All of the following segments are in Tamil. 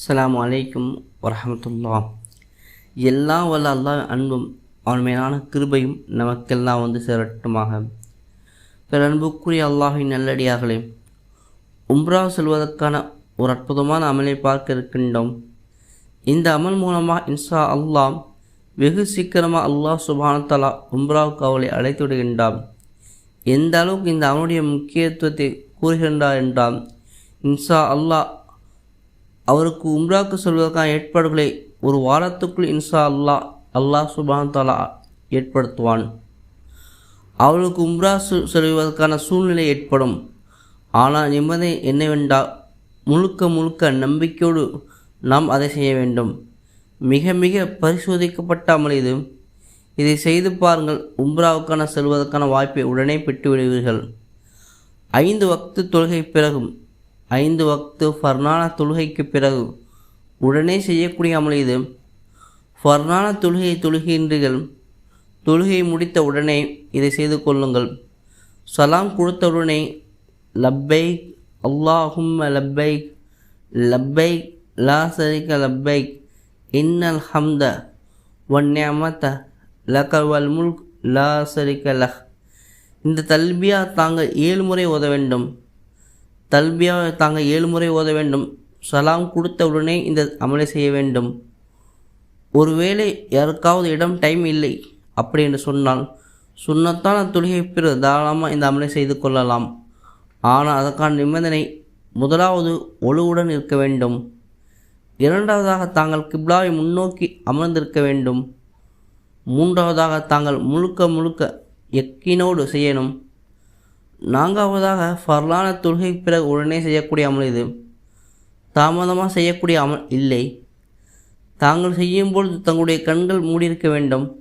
அஸ்லாம் அலைக்கும் வரமத்துல்லா எல்லா வல்ல அல்லாஹ் அன்பும் அவன் மேலான கிருபையும் நமக்கெல்லாம் வந்து சேரட்டுமாக. பிற அன்புக்குரிய அல்லாஹின் நல்லடியார்களே உம்ரா செல்வதற்கான ஒரு அற்புதமான அமலை பார்க்க இருக்கின்றோம். இந்த அமல் மூலமாக இன்ஷா அல்லாஹ் வெகு சீக்கிரமாக அல்லாஹ் சுபானத்தலா உம்ராவுக்கு அவளை அழைத்து விடுகின்றான். எந்த அளவுக்கு இந்த அவனுடைய முக்கியத்துவத்தை கூறுகின்றார் என்றால் இன்ஷா அல்லாஹ் அவருக்கு உம்ராக்கு செல்வதற்கான ஏற்பாடுகளை ஒரு வாரத்துக்குள் இன்ஷா அல்லாஹ் அல்லாஹ் சுபான் தாலா ஏற்படுத்துவான். அவளுக்கு உம்ரா செல்வதற்கான சூழ்நிலை ஏற்படும். ஆனால் நிம்மதி என்னவென்றால் முழுக்க முழுக்க நம்பிக்கையோடு நாம் அதை செய்ய வேண்டும். மிக மிக பரிசோதிக்கப்பட்ட அமல் இது. இதை செய்து பாருங்கள் உம்ராவுக்கான செல்வதற்கான வாய்ப்பை உடனே பெற்று விடுவீர்கள் ஐந்து வக்து தொழுகை பிறகும் ஐந்து வக்து ஃபர்னான தொழுகைக்கு பிறகு உடனே செய்யக்கூடிய அமல் இது. ஃபர்னான தொழுகையை தொழுகின்றீர்கள். தொழுகையை முடித்த உடனே இதை செய்து கொள்ளுங்கள். சலாம் கொடுத்தவுடனே லப்பைக் அல்லாஹும் லப்பைக் லப்பைக் லா சரிக லப்பைக் இன்னல் ஹம்த வன்னியமத லகவல் முல்க் லா சரிக லஹ். இந்த தல்பியா தாங்கள் ஏழு முறை ஓத வேண்டும். தல்பியா தாங்கள் ஏழு முறை ஓத வேண்டும். சலாம் கொடுத்தவுடனே இந்த அமலை செய்ய வேண்டும். ஒருவேளை யாருக்காவது இடம் டைம் இல்லை அப்படி என்று சொன்னால் சுண்ணத்தான தொழுகை பிறகு தாராளமாக இந்த அமலை செய்து கொள்ளலாம். ஆனால் அதற்கான நிபந்தனை முதலாவது ஒழுவுடன் இருக்க வேண்டும். இரண்டாவதாக தாங்கள் கிப்லாவை முன்னோக்கி அமர்ந்திருக்க வேண்டும். மூன்றாவதாக தாங்கள் முழுக்க முழுக்க எக்கினோடு செய்யணும். நான்காவதாக ஃபர்லான தொழுகை பிறகு உடனே செய்யக்கூடிய அமல் இது. தாமதமாக செய்யக்கூடிய அமல் இல்லை. தாங்கள் செய்யும்போது தங்களுடைய கண்கள் மூடியிருக்க வேண்டும்.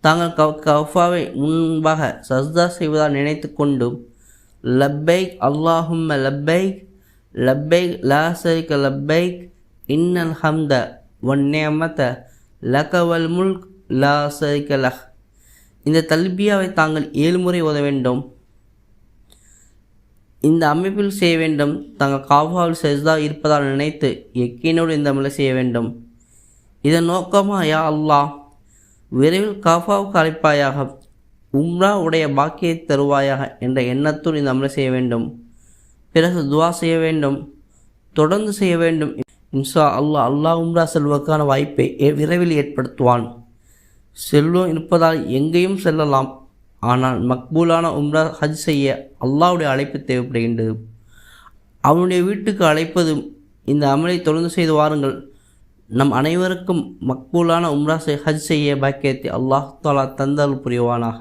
தாங்கள் கவ் கஃபாவை முன்பாக சஸ்தா செய்வதால் நினைத்து கொண்டு லப்பைக் அல்லாஹும்ம லப்பைக் லப்பைக் லா லப்பைக் இன்னல் ஹம்த வன்னியமத லகவல் முல்க் லா சரிக லஹ். இந்த தல்பியாவை தாங்கள் ஏழு முறை ஓத வேண்டும். இந்த அமைப்பில் செய்ய வேண்டும். தங்கள் காபாவில் செஜ்தா இருப்பதால் நினைத்து எக்கீனோடு இந்த அமலை செய்ய வேண்டும். இதன் நோக்கமா யா அல்லாஹ் விரைவில் காஃபாவுக்கு அழைப்பாயாக உம்ரா உடைய பாக்கியை தருவாயாக என்ற எண்ணத்தோடு இந்த அமலை செய்ய வேண்டும். பிறகு துவா செய்ய வேண்டும். தொடர்ந்து செய்ய வேண்டும். இன்ஷா அல்லாஹ் அல்லாஹ் உம்ரா செல்வதற்கான வாய்ப்பை விரைவில் ஏற்படுத்துவான். செல்வம் இருப்பதால் எங்கேயும் செல்லலாம். ஆனால் மக்பூலான உம்ரா ஹஜ் செய்ய அல்லாஹ்வுடைய அழைப்பு தேவைப்படுகின்றது. அவனுடைய வீட்டுக்கு அழைப்பதும் இந்த அமலை தொடர்ந்து செய்து வாருங்கள். நம் அனைவருக்கும் மக்பூலான உம்ரா ஹஜ் செய்ய பாக்கியத்தை அல்லாஹ் தாலா தந்தல் புரிவானாக.